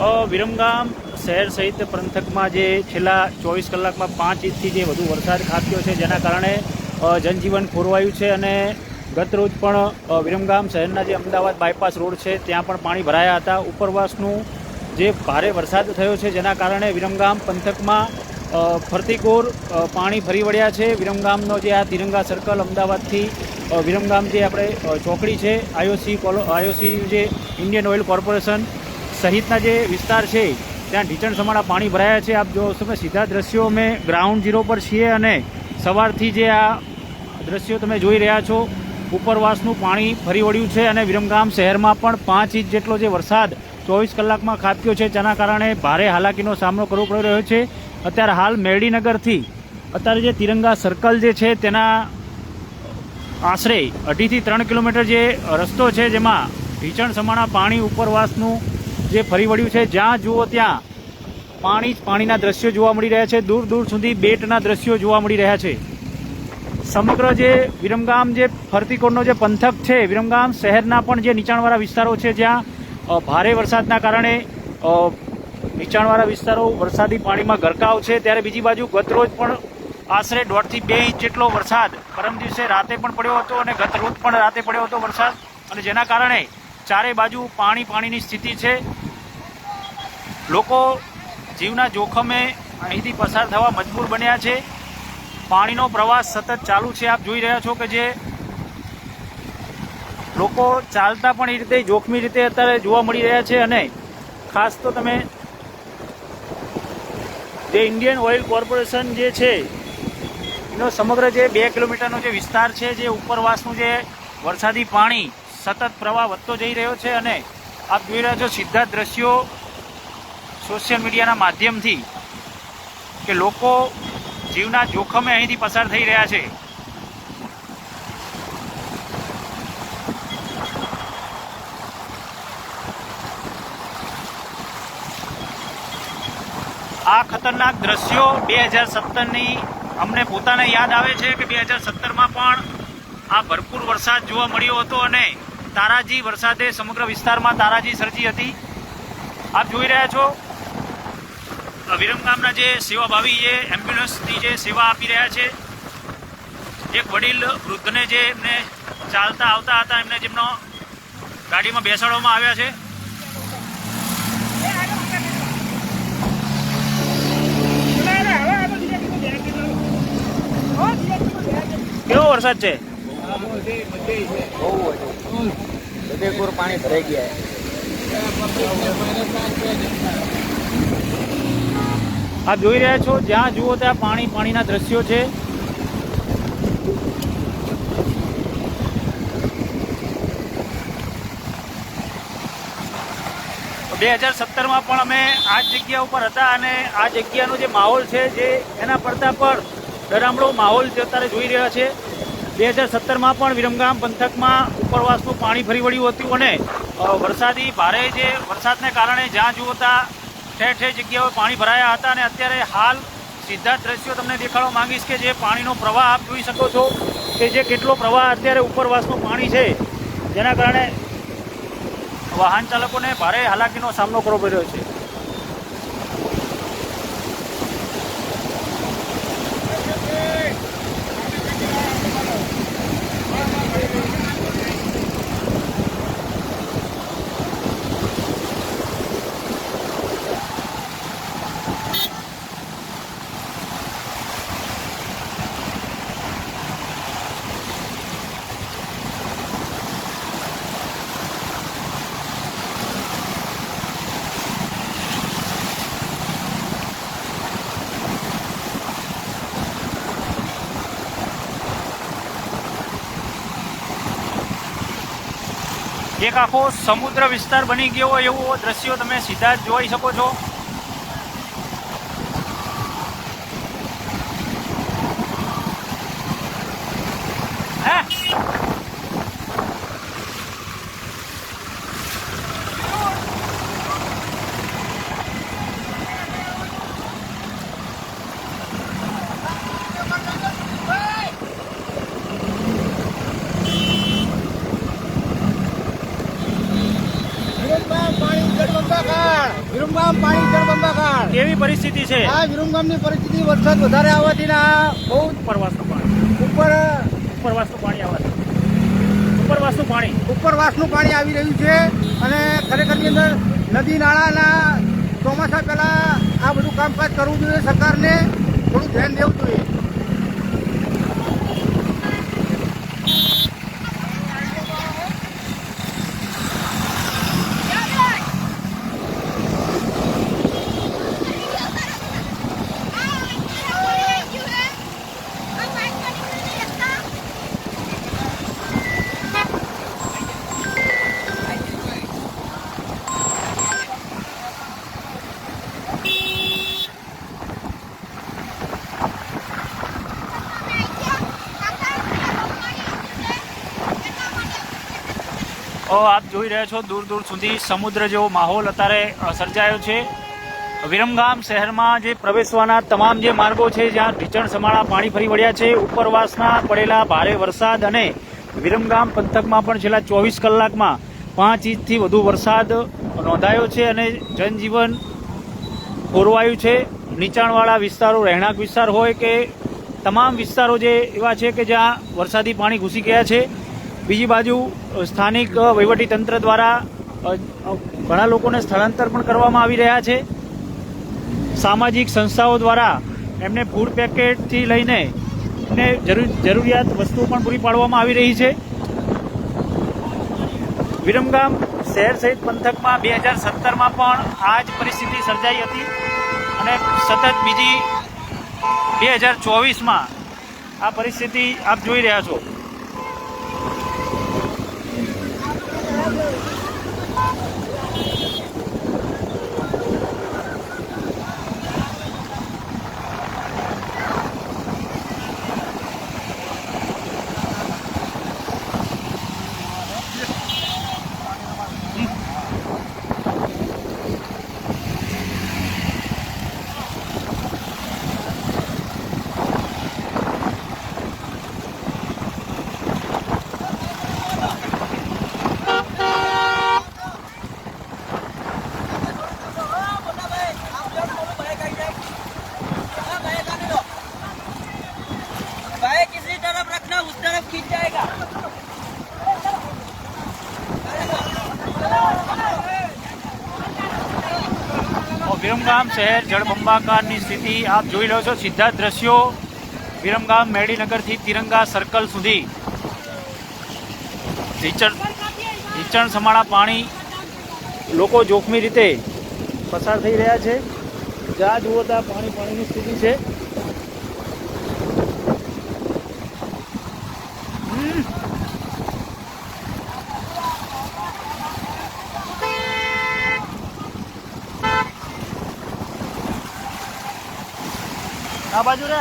વિરમગામ શહેર સહિત પંથકમાં જે છેલ્લા ચોવીસ કલાકમાં પાંચ ઇંચથી જે વધુ વરસાદ ખાબક્યો છે, જેના કારણે જનજીવન ખોરવાયું છે અને ગતરોજ પણ વિરમગામ શહેરના જે અમદાવાદ બાયપાસ રોડ છે, ત્યાં પણ પાણી ભરાયા હતા. ઉપરવાસનું જે ભારે વરસાદ થયો છે, જેના કારણે વિરમગામ પંથકમાં ફરતીકોર પાણી ફરી વળ્યા છે. વિરમગામનો જે આ તિરંગા સર્કલ અમદાવાદથી વિરમગામ જે આપણે ચોકડી છે, આઈઓસી કોલો, આઈઓસી જે ઇન્ડિયન ઓઇલ કોર્પોરેશન સહિતના જે વિસ્તાર છે, ત્યાં ઢીચણ સમાણા પાણી ભરાયા છે. આપ જો તમે સીધા દ્રશ્યો અમે ગ્રાઉન્ડ ઝીરો પર છીએ અને સવારથી જે આ દ્રશ્યો તમે જોઈ રહ્યા છો, ઉપરવાસનું પાણી ફરી વળ્યું છે અને વિરમગામ શહેરમાં પણ પાંચ ઇંચ જેટલો જે વરસાદ ચોવીસ કલાકમાં ખાબક્યો છે. જેના કારણે ભારે હાલાકીનો સામનો કરવો પડી રહ્યો છે. અત્યારે હાલ મેરડીનગરથી અત્યારે જે તિરંગા સર્કલ જે છે, તેના આશરે અઢીથી ત્રણ કિલોમીટર જે રસ્તો છે, જેમાં ભીષણ સમાણા પાણી ઉપરવાસનું જે ફરી વળ્યું છે, જ્યાં જુઓ ત્યાં પાણી જ પાણીના દ્રશ્યો જોવા મળી રહ્યા છે. દૂર દૂર સુધી બેટના દ્રશ્યો જોવા મળી રહ્યા છે. સમગ્ર જે વિરમગામ જે ફરતીકોટનો જે પંથક છે, વિરમગામ શહેરના પણ જે નીચાણવાળા વિસ્તારો છે, જ્યાં ભારે વરસાદના કારણે નીચાણવાળા વિસ્તારો વરસાદી પાણીમાં ગરકાવ છે. ત્યારે બીજી બાજુ ગતરોજ પણ આશરે દોઢથી બે ઇંચ જેટલો વરસાદ પરમ દિવસે રાતે પણ પડ્યો હતો અને ગત રોજ પણ રાતે પડ્યો હતો વરસાદ. અને જેના કારણે ચારે બાજુ પાણી પાણીની સ્થિતિ છે. લોકો જીવના જોખમે અહીંથી પસાર થવા મજબૂર બન્યા છે. પાણીનો પ્રવાસ સતત ચાલુ છે. આપ જોઈ રહ્યા છો કે જે લોકો ચાલતા પણ એ રીતે જોખમી રીતે અત્યારે જોવા મળી રહ્યા છે અને ખાસ તો તમે જે ઇન્ડિયન ઓઇલ કોર્પોરેશન જે છે, એનો સમગ્ર જે બે કિલોમીટરનો જે વિસ્તાર છે, જે ઉપરવાસનું જે વરસાદી પાણી સતત પ્રવાહ વધતો જઈ રહ્યો છે અને આપ જોઈ રહ્યા છો સીધા દ્રશ્યો સોશિયલ મીડિયાના માધ્યમથી કે લોકો જીવના જોખમે અહીંથી પસાર થઈ રહ્યા છે. આ ખતરનાક દ્રશ્યો બે હજાર સત્તરની અમને પોતાને યાદ આવે છે કે બે હજાર સત્તરમાં પણ આ ભરપૂર વરસાદ જોવા મળ્યો હતો અને તારાજી વરસાદે સમગ્ર વિસ્તારમાં તારાજી સર્જી હતી. આપ જોઈ રહ્યા છો વિરમગામના જે સેવાભાવી જે એમ્બ્યુલન્સની જે સેવા આપી રહ્યા છે, એક વડીલ વૃદ્ધને જે એમને ચાલતા આવતા હતા, એમને જેમનો ગાડીમાં બેસાડવામાં આવ્યા છે. કેવો વરસાદ છે? બધે પૂર પાણી ભરાઈ ગયા આ જોઈ રહ્યા છો, જ્યાં જુઓ ત્યાં પાણી, પાણીના દ્રશ્યો છે. બે હજાર સત્તરમાં પણ અમે આ જગ્યા ઉપર હતા અને આ જગ્યાનો જે માહોલ છે, જે એના પડતા પર ડરામણો માહોલ જે અત્યારે જોઈ રહ્યા છે. બે હજાર સત્તરમાં પણ વિરમગામ પંથકમાં ઉપરવાસનું પાણી ફરી વળ્યું હતું અને વરસાદી ભારે જે વરસાદને કારણે જ્યાં જુઓ ત્યાં ઠેર ઠેર જગ્યાઓએ પાણી ભરાયા હતા અને અત્યારે હાલ સીધા દ્રશ્યો તમને દેખાડવા માંગીશ કે જે પાણીનો પ્રવાહ આપ જોઈ શકો છો કે જે કેટલો પ્રવાહ અત્યારે ઉપરવાસનું પાણી છે, જેના કારણે વાહન ચાલકોને ભારે હાલાકીનો સામનો કરવો પડ્યો છે. એક આખો સમુદ્ર વિસ્તાર બની ગયો એવો દ્રશ્યો તમે સીધા જ જોઈ શકો છો હે વિરમગામ પાણી ઉજળવા કાળ વિરમગામ વિરમગામ પાણી જળબંબાકાર કેવી પરિસ્થિતિ છે. આ વિરમગામની પરિસ્થિતિ વરસાદ વધારે આવવાથી ના આ બહુ ઉપરવાસનું પાણી. ઉપર ઉપરવાસનું પાણી આવવાથી ઉપરવાસનું પાણી. ઉપરવાસનું પાણી આવી રહ્યું છે અને ખરેખરની અંદર નદી નાળાના ચોમાસા પહેલા આ બધું કામકાજ કરવું જોઈએ સરકારને. થોડું ધ્યાન આપ જોઈ રહ્યા છો દૂર દૂર સુધી સમુદ્ર જેવો માહોલ અત્યારે સર્જાયો છે. વિરમગામ શહેરમાં જે પ્રવેશવાના તમામ જે માર્ગો છે, જ્યાં ઢીચણ સમાળા પાણી ફરી વળ્યા છે ઉપરવાસના પડેલા ભારે વરસાદ અને વિરમગામ પંથકમાં પણ છેલ્લા ચોવીસ કલાકમાં પાંચ ઇંચથી વધુ વરસાદ નોંધાયો છે અને જનજીવન ખોરવાયું છે. નીચાણવાળા વિસ્તારો, રહેણાંક વિસ્તાર હોય કે તમામ વિસ્તારો જે એવા છે કે જ્યાં વરસાદી પાણી ઘૂસી ગયા છે બીજી બાજુ સ્થાનિક વહીવટીતંત્ર દ્વારા ઘણા લોકોને સ્થળાંતર પણ કરવામાં આવી રહ્યા છે. સામાજિક સંસ્થાઓ દ્વારા એમને ફૂડ પેકેટથી લઈને એમને જરૂર, જરૂરિયાત વસ્તુઓ પણ પૂરી પાડવામાં આવી રહી છે. વિરમગામ શહેર સહિત પંથકમાં બે હજાર સત્તરમાં પણ આ જ પરિસ્થિતિ સર્જાઈ હતી અને સતત બીજી બે હજાર ચોવીસમાં આ પરિસ્થિતિ આપ જોઈ રહ્યા છો. વિરમગામ શહેર જળબંબાકારની સ્થિતિ આપ જોઈ લો છો. સીધા દ્રશ્યો વિરમગામ મેડીનગરથી તિરંગા સર્કલ સુધી. ઢીચણ ઢીચણ સમાણા પાણી લોકો જોખમી રીતે પસાર થઈ રહ્યા છે. જ્યાં જુઓ ત્યાં પાણી પાણીની સ્થિતિ છે. આ બાજુ રે.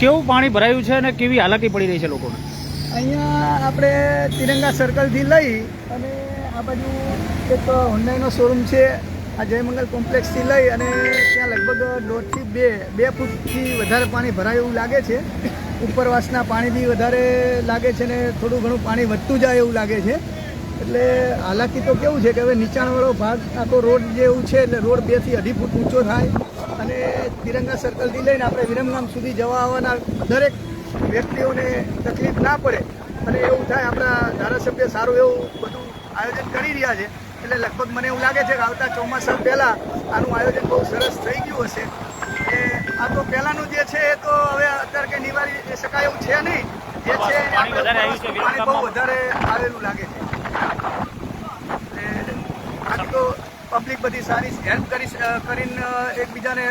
કેવું પાણી ભરાયું છે અને કેવી હાલાકી પડી રહી છે લોકોને? અહીંયા આપણે તિરંગા સર્કલથી લઈ અને આ બાજુ એક હોન્ડાઈનો શોરૂમ છે. આ જયમંગલ કોમ્પ્લેક્સથી લઈ અને ત્યાં લગભગ દોઢથી બે બે ફૂટથી વધારે પાણી ભરાય એવું લાગે છે. ઉપરવાસના પાણીથી વધારે લાગે છે ને થોડું ઘણું પાણી વધતું જાય એવું લાગે છે. એટલે હાલાકી તો કેવું છે કે હવે નીચાણવાળો ભાગ આખો રોડ જેવું છે એટલે રોડ બેથી અઢી ફૂટ ઊંચો થાય. અને તિરંગા સર્કલથી લઈને આપણે વિરમગામ સુધી જવા આવવાના દરેક વ્યક્તિઓને તકલીફ ના પડે અને એવું થાય આપણા ધારાસભ્ય સારું એવું બધું આયોજન કરી રહ્યા છે. એટલે લગભગ મને એવું લાગે છે કે આવતા ચોમાસા પહેલાં આનું આયોજન બહુ સરસ થઈ ગયું હશે. એટલે આ તો પહેલાંનું જે છે એ તો હવે અત્યારે કંઈ નિવારી શકાય એવું છે નહીં. જે છે પાણી બહુ વધારે આવેલું લાગે છે. એટલે તો પબ્લિક બધી સારી હેલ્પ કરી કરીને એકબીજાને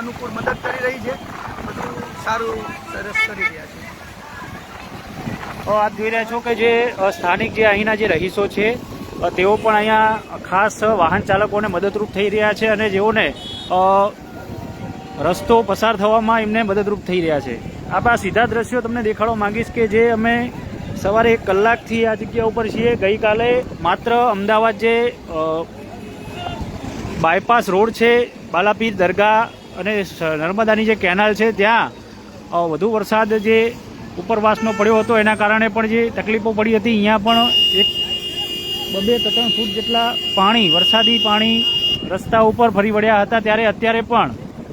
અનુકૂળ મદદ કરી રહી છે. સારું, સરસ કરી રહ્યા છે. આપ જોઈ રહ્યા છો કે જે સ્થાનિક જે અહીંના જે રહીશો છે તેઓ પણ અહીંયા ખાસ વાહન ચાલકોને મદદરૂપ થઈ રહ્યા છે અને જેઓને રસ્તો પસાર થવામાં એમને મદદરૂપ થઈ રહ્યા છે. આપ આ સીધા દ્રશ્યો તમને દેખાડવા માંગીશ કે જે અમે સવારે એક કલાકથી આ જગ્યા ઉપર છીએ. ગઈકાલે માત્ર અમદાવાદ જે બાયપાસ રોડ છે, બાલાપીર દરગાહ અને નર્મદાની જે કેનાલ છે, ત્યાં વધુ વરસાદ જે ઉપરવાસનો પડ્યો હતો, એના કારણે પણ જે તકલીફો પડી હતી, અહીંયા પણ એક બબે ત્રણ ફૂટ જેટલા પાણી, વરસાદી પાણી રસ્તા ઉપર ફરી વળ્યા હતા. ત્યારે અત્યારે પણ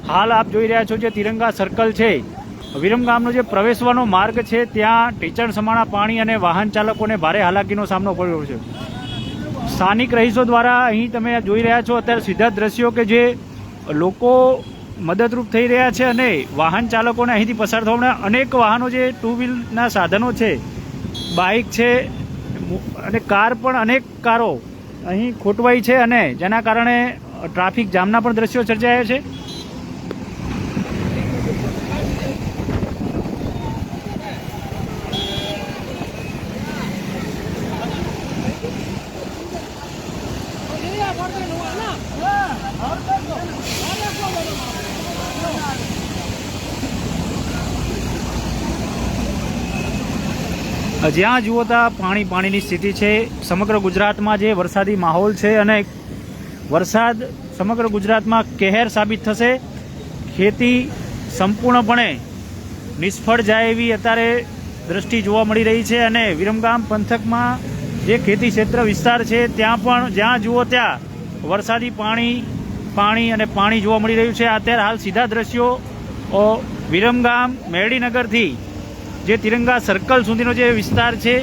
હાલ આપ જોઈ રહ્યા છો જે તિરંગા સર્કલ છે. વિરમગામનો જે પ્રવેશવાનો માર્ગ છે, ત્યાં ટીચણ સમાણા પાણી અને વાહન ચાલકોને ભારે હાલાકીનો સામનો પડ્યો છે. સ્થાનિક રહીશો દ્વારા અહીં તમે જોઈ રહ્યા છો, અત્યારે સીધા દ્રશ્યો કે જે લોકો મદદરૂપ થઈ રહ્યા છે અને વાહન ચાલકોને અહીંથી પસાર થવાના અનેક વાહનો જે ટુ વ્હીલના સાધનો છે બાઇક છે અને કાર પણ અનેક કારો અહીં ખોટવાઈ છે અને જેના કારણે ટ્રાફિક જામના પણ દ્રશ્યો સર્જાયા છે. જ્યાં જુઓ ત્યાં પાણી પાણીની સ્થિતિ છે. સમગ્ર ગુજરાતમાં જે વરસાદી માહોલ છે અને વરસાદ સમગ્ર ગુજરાતમાં કહેર સાબિત થશે. ખેતી સંપૂર્ણપણે નિષ્ફળ જાય એવી અત્યારે દ્રષ્ટિ જોવા મળી રહી છે અને વિરમગામ પંથકમાં જે ખેતી ક્ષેત્ર વિસ્તાર છે, ત્યાં પણ જ્યાં જુઓ ત્યાં વરસાદી પાણી પાણી અને પાણી જોવા મળી રહ્યું છે. અત્યારે હાલ સીધા દ્રશ્યો વિરમગામ, મેરડીનગરથી જે તિરંગા સર્કલ સુધીનો જે વિસ્તાર છે,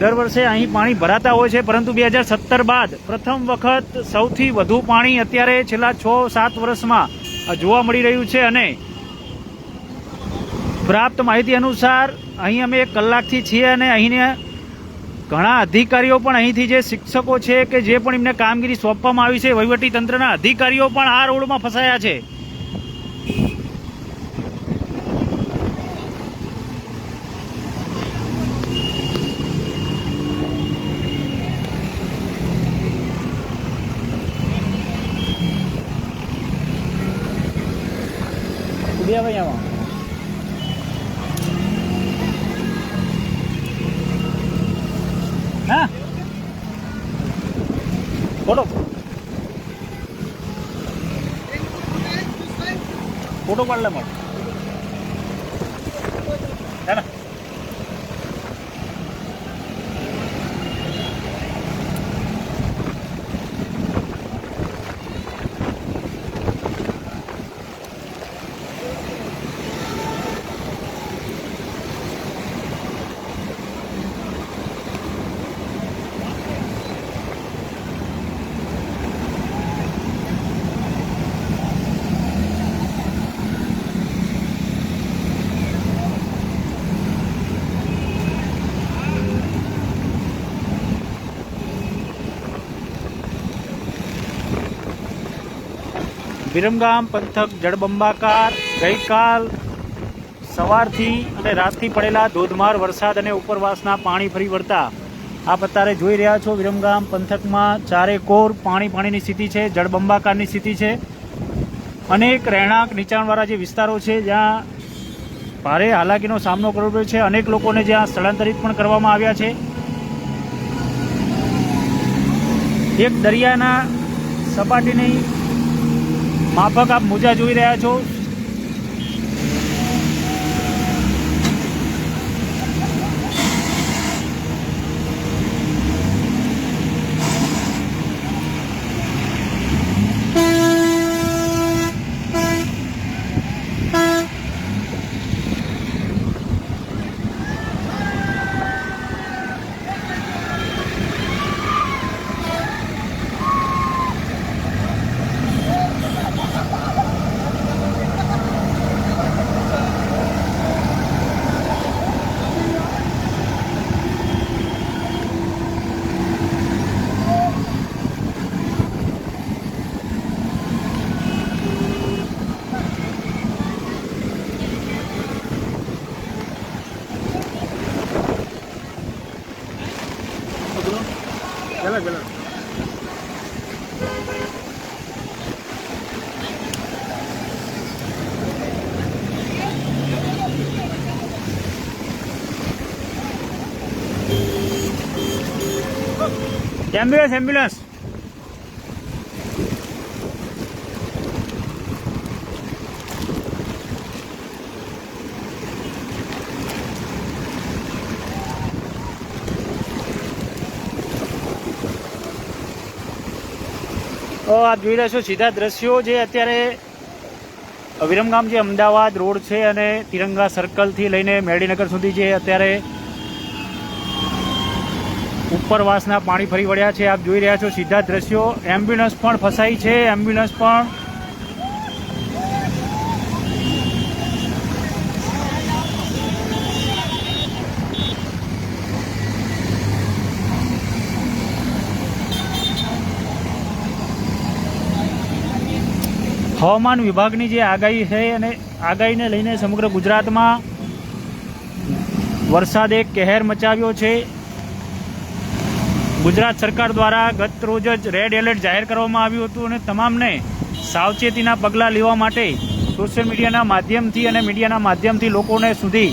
દર વર્ષે અહીં પાણી ભરાતા હોય છે, પરંતુ બે હજાર સત્તર બાદ પ્રથમ વખત સૌથી વધુ પાણી અત્યારે છેલ્લા છ સાત વર્ષમાં જોવા મળી રહ્યું છે અને પ્રાપ્ત માહિતી અનુસાર અહીં અમે એક કલાકથી છીએ અને અહીંને ઘણા અધિકારીઓ પણ અહીંથી જે શિક્ષકો છે કે જે પણ એમને કામગીરી સોંપવામાં આવી છે, વહીવટી તંત્રના અધિકારીઓ પણ આ રોડમાં ફસાયા છે. ઊભી આવે આમાં હા ફોટો ફોટો પાડ વિરમગામ પંથક જળબંબાકાર ગઈકાલ સવારથી અને રાતથી પડેલા ધોધમાર વરસાદ અને ઉપરવાસના પાણી ફરી વળતા. આપ અત્યારે જોઈ રહ્યા છો વિરમગામ પંથકમાં ચારે કોર પાણી પાણીની સ્થિતિ છે, જળબંબાકારની સ્થિતિ છે. અનેક રહેણાંક નીચાણવાળા જે વિસ્તારો છે, જ્યાં ભારે હાલાકીનો સામનો કરવો પડ્યો છે. અનેક લોકોને જ્યાં સ્થળાંતરિત પણ કરવામાં આવ્યા છે. એક દરિયાના સપાટીની માફક આપ મોજા જોઈ રહ્યા છો. એમ્બ્યુલન્સ એમ્બ્યુલન્સ આપ જોઈ રહ્યા છો સીધા દ્રશ્યો જે અત્યારે વિરમગામ જે અમદાવાદ રોડ છે અને તિરંગા સર્કલથી લઈને મેડીનગર સુધી જે અત્યારે ઉપરવાસના પાણી ફરી વળ્યા છે. આપ જોઈ રહ્યા છો સીધા દ્રશ્યો. એમ્બ્યુલન્સ પણ ફસાઈ છે. એમ્બ્યુલન્સ પણ હવામાન વિભાગની જે આગાહી છે અને આગાહીને લઈને સમગ્ર ગુજરાતમાં વરસાદે કહેર મચાવ્યો છે. ગુજરાત સરકાર દ્વારા ગત રોજ જ રેડ એલર્ટ જાહેર કરવામાં આવ્યું હતું અને તમામને સાવચેતીના પગલાં લેવા માટે સોશિયલ મીડિયાના માધ્યમથી અને મીડિયાના માધ્યમથી લોકોને સુધી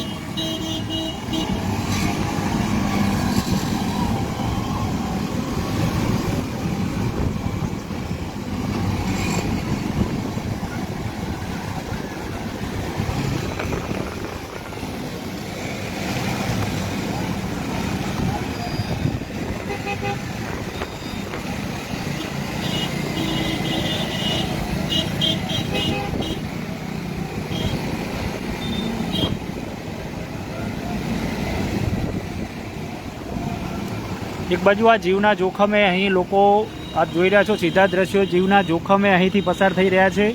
બાજુ આ જીવના જોખમે અહીં લોકો આપ જોઈ રહ્યા છો સીધા દ્રશ્યો, જીવના જોખમે અહીંથી પસાર થઈ રહ્યા છે.